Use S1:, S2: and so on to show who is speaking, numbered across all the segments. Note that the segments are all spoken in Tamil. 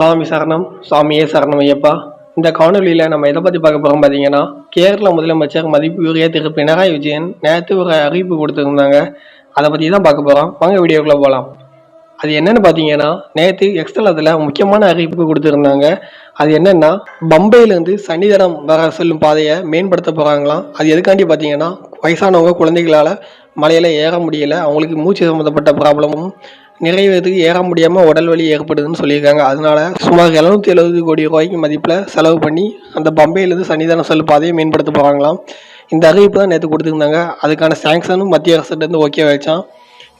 S1: சுவாமி சரணம் சுவாமியே சரணம் ஐயப்பா. இந்த காணொலியில் நம்ம எதை பற்றி பார்க்க போகிறோம் பார்த்தீங்கன்னா கேரள முதலமைச்சர் மதிப்புரிய திரு. பினராயி விஜயன் நேற்று ஒரு அறிவிப்பு கொடுத்துருந்தாங்க. அதை பற்றி தான் பார்க்க போகிறோம் வாங்க வீடியோக்குள்ளே போகலாம் அது என்னன்னு பார்த்தீங்கன்னா நேற்று எக்ஸ்தலத்தில் முக்கியமான அறிவிப்பு கொடுத்துருந்தாங்க. அது என்னென்னா பம்பையிலேருந்து சன்னிதானம் வர செல்லும் பாதையை மேம்படுத்த போகிறாங்களாம் அது எதுக்காண்டி பார்த்தீங்கன்னா வயசானவங்க குழந்தைகளால் மலையில் ஏற முடியல. அவங்களுக்கு மூச்சு சம்மந்தப்பட்ட ப்ராப்ளமும் நிறைவேறதுக்கு ஏற முடியாமல் உடல் வலி ஏற்படுதுன்னு சொல்லியிருக்காங்க. அதனால சுமார் எழுநூத்தி எழுபது கோடி ரூபாய்க்கு மதிப்பில் செலவு பண்ணி அந்த பம்பையிலேருந்து சன்னிதான செல் பாதையை மேம்படுத்த போகிறாங்களாம் இந்த அறிவிப்பு தான் நேற்று கொடுத்துருந்தாங்க. அதுக்கான சாங்ஷனும் மத்திய அரசுலேருந்து ஓகே வச்சான்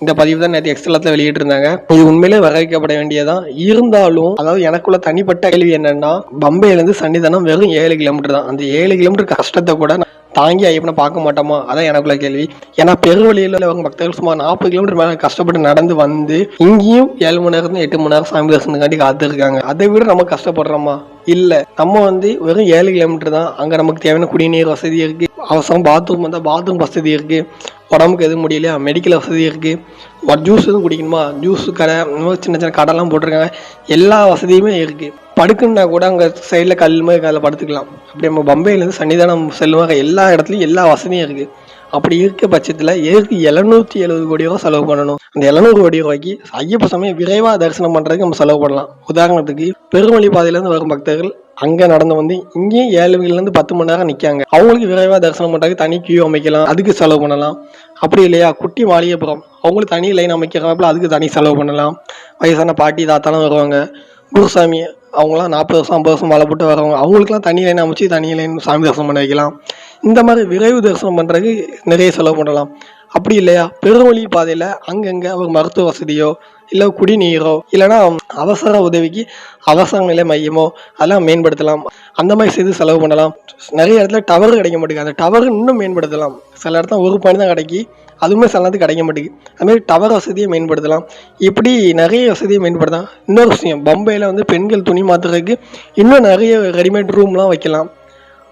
S1: இந்த பதிவு தான் நேற்று எக்ஸ்ட்ரலத்தில் வெளியிட்டிருந்தாங்க. இது உண்மையிலே வரவேற்கப்பட வேண்டியதான் இருந்தாலும் அதாவது எனக்குள்ள தனிப்பட்ட கேள்வி என்னன்னா பம்பையிலேருந்து சன்னிதானம் வெறும் ஏழு கிலோமீட்டர் தான். அந்த ஏழு கிலோமீட்டர் கஷ்டத்தை கூட தாங்கி ஐயப்பனை பார்க்க மாட்டோமா? அதான் எனக்குள்ள கேள்வி. ஏன்னா பெருவழியில் அவங்க பக்தர்கள் சுமார் நாற்பது கிலோமீட்டர் மேலே கஷ்டப்பட்டு நடந்து வந்து இங்கேயும் ஏழு மணி நேரத்துல எட்டு மணி நேரம் சாமி தரிசனத்துக்காண்டி காத்திருக்காங்க. அதை விட நம்ம கஷ்டப்படுறோமா? இல்லை. நம்ம வந்து வெறும் ஏழு கிலோமீட்டர் தான். அங்கே நமக்கு தேவையான குடிநீர் வசதி இருக்கு. அவசரம் பாத்ரூம் வந்தால் பாத்ரூம் வசதி இருக்குது உடம்புக்கு எதுவும் முடியலையா? மெடிக்கல் வசதி இருக்குது ஒரு ஜூஸ் எதுவும் குடிக்கணுமா? ஜூஸ் கடை இந்த மாதிரி சின்ன சின்ன கடைலாம் போட்டிருக்காங்க. எல்லா வசதியுமே இருக்குது படுக்குன்னா கூட அங்கே சைடில் கல் மாதிரி அதில் படுத்துக்கலாம். அப்படி நம்ம பம்பையிலேருந்து சன்னிதானம் செல்லுவாங்க. எல்லா இடத்துலையும் எல்லா வசதியும் இருக்குது அப்படி இருக்க பட்சத்தில் ஏற்கு எழுநூத்தி எழுபது கோடி ரூபா செலவு பண்ணணும்? அந்த எழுநூறு கோடி ரூபாய்க்கு ஐயப்ப சமயம் விரைவாக தரிசனம் பண்ணுறதுக்கு நம்ம செலவு பண்ணலாம். உதாரணத்துக்கு பெருமொழி பாதையிலேருந்து வரும் பக்தர்கள் அங்கே நடந்து வந்து இங்கேயும் ஏழு மணிலேருந்து பத்து மணி நேரம் நிற்காங்க அவங்களுக்கு விரைவாக தரிசனம் பண்ணுறதுக்கு தனி கியூ அமைக்கலாம் அதுக்கு செலவு பண்ணலாம். அப்படி இல்லையா? குட்டி மாளிகைப்புறம். அவங்களுக்கு தனி லைன் அமைக்கிறாப்புல அதுக்கு தனி செலவு பண்ணலாம். வயசான பாட்டி தாத்தாலாம் வருவாங்க. குருசாமி அவங்களாம் நாற்பது வருஷம் ஐம்பது வருஷம் மாலை போட்டு வரவங்க. அவங்களுக்குலாம் தனி லைன் அமைச்சு தனி லைன் சாமி தரிசனம் பண்ண வைக்கலாம். இந்த மாதிரி விரைவு தரிசனம் பண்ணுறதுக்கு நிறைய செலவு பண்ணலாம். அப்படி இல்லையா? பெருவழி பாதையில் அங்கங்கே ஒரு மருத்துவ வசதியோ இல்லை குடிநீரோ இல்லைன்னா அவசர உதவிக்கு அவசர நிலை மையமோ அதெல்லாம் மேம்படுத்தலாம். அந்த மாதிரி செய்து செலவு பண்ணலாம். நிறைய இடத்துல டவர் கிடைக்க மாட்டேங்குது. அந்த டவர் இன்னும் மேம்படுத்தலாம். சில இடத்துல ஒரு பாயிண்ட் தான் கிடைக்கி அதுவுமே சில நேரத்துக்கு கிடைக்க மாட்டேங்குது. அதுமாதிரி டவர் வசதியை மேம்படுத்தலாம். இப்படி நிறைய வசதியை மேம்படுத்தலாம். இன்னொரு விஷயம் பம்பையில் வந்து பெண்கள் துணி மாற்றுறதுக்கு இன்னும் நிறைய ரெடிமேட் ரூம்லாம் வைக்கலாம்.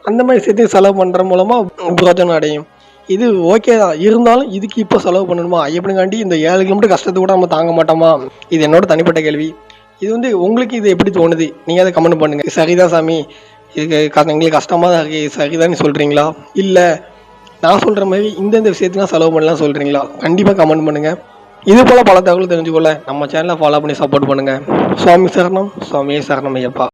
S1: அந்த மாதிரி சேர்த்து செலவு பண்ணுற மூலமாக பிரோஜனம் அடையும். இது ஓகே தான். இருந்தாலும் இதுக்கு இப்போ செலவு பண்ணணுமா? எப்படிங்காண்டி இந்த ஏழு கிலோமீட்டர் கஷ்டத்தை கூட நம்ம தாங்க மாட்டோமா? இது என்னோட தனிப்பட்ட கேள்வி. இது வந்து உங்களுக்கு இது எப்படி தோணுது? நீங்கள் அதை கமெண்ட் பண்ணுங்க. சரிதான் சாமி? இதுக்கு க- எங்களுக்கு கஷ்டமாக தான் இருக்குது சரிதான் சொல்கிறீங்களா இல்லை நான் சொல்கிற மாதிரி இந்தந்த விஷயத்துலாம் செலவு பண்ணலாம் சொல்கிறீங்களா கண்டிப்பாக கமெண்ட் பண்ணுங்கள் இது போல் பல தகவல் தெரிஞ்சுக்கொள்ள நம்ம சேனலை ஃபாலோ பண்ணி சப்போர்ட் பண்ணுங்கள் சுவாமி சரணம். சுவாமியே சரணம் ஐயப்பா.